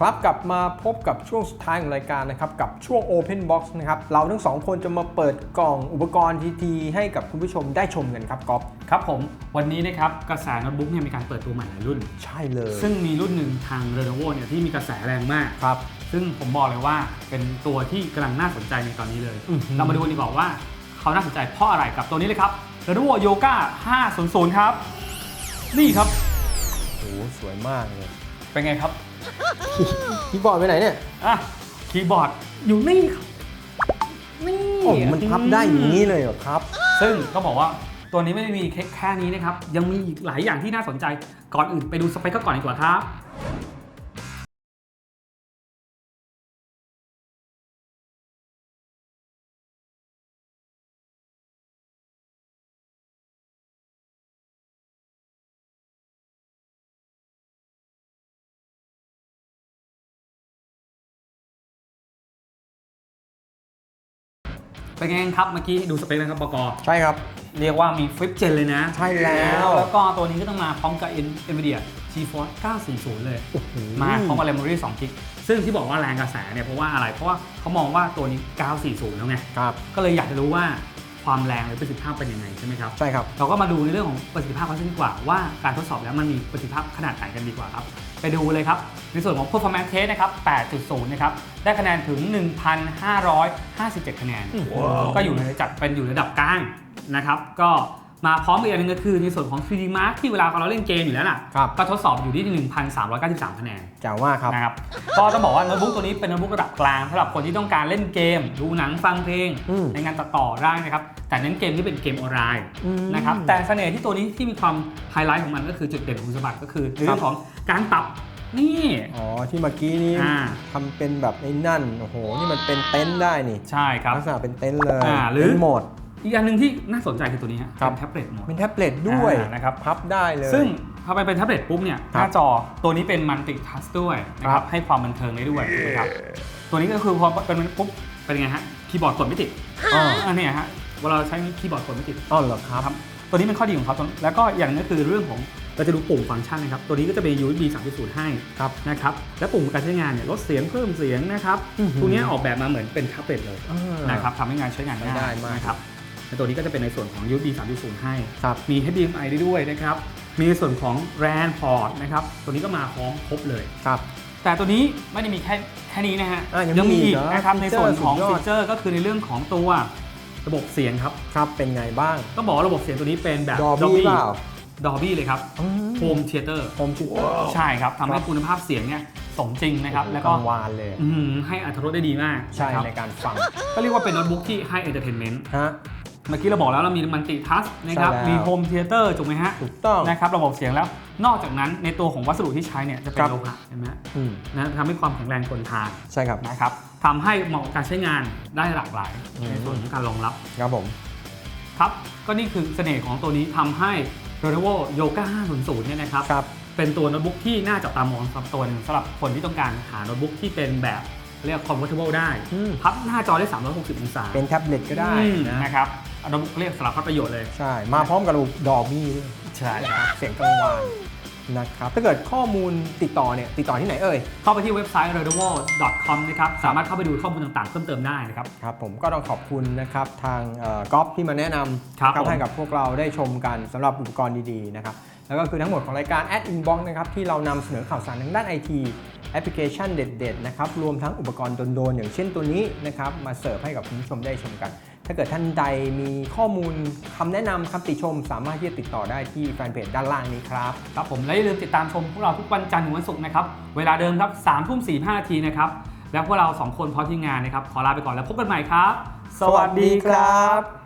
ครับกลับมาพบกับช่วงสุดท้ายของรายการนะครับกับช่วง Open Box นะครับเราทั้งสองคนจะมาเปิดกล่องอุปกรณ์ทีทีให้กับคุณผู้ชมได้ชมกันครับก๊อฟครับผมวันนี้นะครับกระแสโน้ตบุ๊กเนี่ยมีการเปิดตัวใหม่หลายรุ่น ใช่เลย ซึ่งมีรุ่นหนึ่งทาง Lenovo เนี่ยที่มีกระแสแรงมาก ครับ ซึ่งผมบอกเลยว่าเป็นตัวที่กำลังน่าสนใจในตอนนี้เลย อื้อหือ เรามาดูกันดีกว่าว่าเขาน่าสนใจเพราะอะไรกับตัวนี้เลยครับ Lenovo Yoga 500 ครับ นี่ครับ โอ้โหสวยมากเลยเป็นไงครับ คีย์บอร์ดไปไหนเนี่ยอะคีย์บอร์ดอยู่นี่ครับนี่โอ้โหมันพับได้อย่างนี้เลยเหรอครับ ซึ่งก็บอกว่าตัวนี้ไม่ได้มีแค่แค่นี้นะครับ ยังมีอีกหลายอย่างที่น่าสนใจก่อนอื่นไปดูสเปคเขาก่อนดีกว่าครับ เป็นไงครับเมื่อกี้ดูสเปคนะครับบกใช่ครับ เรียกว่ามีฟลิปเจนเลยนะใช่แล้ว แล้วก็ตัวนี้ก็ต้องมาพร้อมกับ NVIDIA GeForce 940 เลยโอ้โหมาพร้อมกับ Memory 2 g b ซึ่งที่บอกว่าแรงกระแสเนี่ยเพราะว่าอะไรเพราะว่าเขามองว่าตัวนี้ 940 แล้วไงครับก็เลยอยากจะรู้ว่า ความแรงหรือประสิทธิภาพเป็นยังไงใช่ไหมครับ ใช่ครับ เราก็มาดูในเรื่องของประสิทธิภาพกันดีกว่าว่าการทดสอบแล้วมันมีประสิทธิภาพขนาดไหนกันดีกว่าครับ ไปดูเลยครับ ในส่วนของ performance test นะครับ 8.0 นะครับ ได้คะแนนถึง 1,557 คะแนน ก็อยู่ในจัดเป็นอยู่ในระดับกลางนะครับ ก็ มาพร้อมอีกอันหนึงก็คือในส่วนของ 3D Mark ที่เวลาเราเล่นเกมอยู่แล้วน่ะครับ ก็ทดสอบอยู่ที่ 1,393 คะแนนแจ๋วมากครับ นะครับ ก็ต้องบอกว่าโน้ตบุ๊กตัวนี้เป็นโน้ตบุ๊กระดับกลางสำหรับคนที่ต้องการเล่นเกม ดูหนังฟังเพลง อืมในงานตัดต่อได้นะครับ แต่เน้นเกมที่เป็นเกมออนไลน์อืมนะครับ แต่เสน่ห์ที่ตัวนี้ที่มีความไฮไลท์ของมันก็คือจุดเด่นของคุณสมบัติก็คือในเรื่องของการปรับนี่อ๋อที่เมื่อกี้นี้อ่าทำเป็นแบบไอ้นั่นโอ้โหนี่มันเป็นเต็นท์ได้นี่ใช่ครับ ลักษณะเป็นเต็นท์เลยอ่าหรือเต็นท์โหมด อีกอันหนึ่งที่น่าสนใจคือตัวนี้ฮะครับ เป็นแท็บเล็ตโหมด เป็นแท็บเล็ตด้วยอ่านะครับ พับได้เลย ซึ่งพอไปเป็นแท็บเล็ตปุ๊บเนี่ยหครับน้าจอตัวนี้เป็นมัลติทัชด้วยนะคครัรับบ ให้ความบันเทิงได้ด้วยนะครับตัวนี้ก็คือพอเป็นปุ๊บเป็นไงฮะคีย์บอร์ดกดไม่ติดอ๋ออันเนี้ยฮะเวลาเราใช้คีย์บอร์ดกดไม่ติด อ๋อเหรอครับครับตัวนี้เป็นข้อดีของเขาตัวแล้วก็อย่างหนึงก็คือเรื่องของเราจะดูปุ่มฟังก์ชันนะครับ ตัวนี้ก็จะเป็น USB 3.0ให้ครับนะครับ และปุ่มการใช้งานเนี่ยลดเสียงเพิ่มเสียงนะครับอื้อหือตัวเนี้ยออกแบบมาเหมือนเป็นแท็บเล็ตเลยอ่า นะครับทำให้งานใช้งานใช้ได้ง่ายมาก นะครับ ในตัวนี้ก็จะเป็นในส่วนของ USB 3.0 ให้ ครับมี HDMI ได้ด้วยนะครับ มีในส่วนของ RAN port นะครับ ตัวนี้ก็มาพร้อมครบเลย ครับ แต่ตัวนี้ไม่ได้มีแค่แค่นี้นะฮะอะยังมีมีอีกเหรอนะครับฟีในเจอร์ส่วนของสุดยอด ฟีเจอร์ก็คือในเรื่องของตัวระบบเสียงครับ ครับเป็นไงบ้างต้องบอกว่าระบบเสียงตัวนี้เป็นแบบ Dolby เปล่า Dolby เลยครับอืม Home Theater โฮมชิเตอร์ใช่ครับทำคให้รับคุณภาพเสียงเนี่ยสมจริงนะครับ แล้วก็กังวานเลยอื้อหือให้อัตรรสได้ดีมากใช่นะครับในการฟังก็เรียกว่าเป็นโน้ตบุ๊กที่ให้ entertainment ฮะ เมื่อกี้เราบอกแล้วเรามีมันติทัชนะครับ ใช่แล้ว มี Home Theater ถูกไหมฮะ ถูกต้อง นะครับระบบเสียงแล้ว นอกจากนั้นในตัวของวัสดุที่ใช้เนี่ยจะเป็นครับ โลหะใช่ไหมฮะอืมนะทำให้ความแข็งแรงทนทานใช่ครับ นะครับทำให้เหมาะกับการใช้งานได้หลากหลาย อืม ในส่วนของการรองรับ ครับผม ครับ ก็นี่คือเสน่ห์ของตัวนี้ทำให้ Lenovo Yoga 500เนี่ยนะครับ ครับ เป็นตัวโน้ตบุ๊กที่น่าจับตามองสำหรับตัวหนึงสำหรับคนที่ต้องการหาโน้ตบุ๊กที่เป็นแบบเรียก convertible ได้ อืม พับหน้าจอได้ 360 องศาเป็นแท็บเล็ตก็ได้อืมนะ นะครับเอาโน้ตบุ๊กเรียกสารพัดประโยชน์เลย ใช่ มาพร้อมกับระบบดอบี้ด้วยใช่นะครับ เสียงกังวานนะครับ ถ้าเกิดข้อมูลติดต่อเนี่ย ติดต่อที่ไหนเอ่ย เข้าไปที่เว็บไซต์ lenovo.com นะครับ สามารถเข้าไปดูข้อมูลต่างๆ เพิ่มเติมได้นะครับ ครับ ผมก็ต้องขอบคุณนะครับทางเอ่อก๊อฟที่มาแนะนำครับนะผมให้กับพวกเราได้ชมกันสำหรับอุปกรณ์ดีๆนะครับ แล้วก็คือทั้งหมดของรายการ Ad Inbox นะครับที่เรานำเสนอข่าวสารทางด้านไอทีแอปพลิเคชันเด็ดๆนะครับรวมทั้งอุปกรณ์โดนๆอย่างเช่นตัวนี้นะครับมาเสิร์ฟให้กับคุณผู้ชมได้ชมกัน ถ้าเกิดท่านใดมีข้อมูลคำแนะนำคำติชม สามารถที่จะติดต่อได้ที่แฟนเพจด้านล่างนี้ครับ ครับผมและอย่าลืมติดตามชมพวกเราทุกวันจันทร์ถึงวันศุกร์นะครับ เวลาเดิมครับ3ทุ่ม45นาทีนะครับ แล้วพวกเรา 2 คนพร้อมทีมงานนะครับ ขอลาไปก่อนแล้วพบกันใหม่ครับ สวัสดีครับ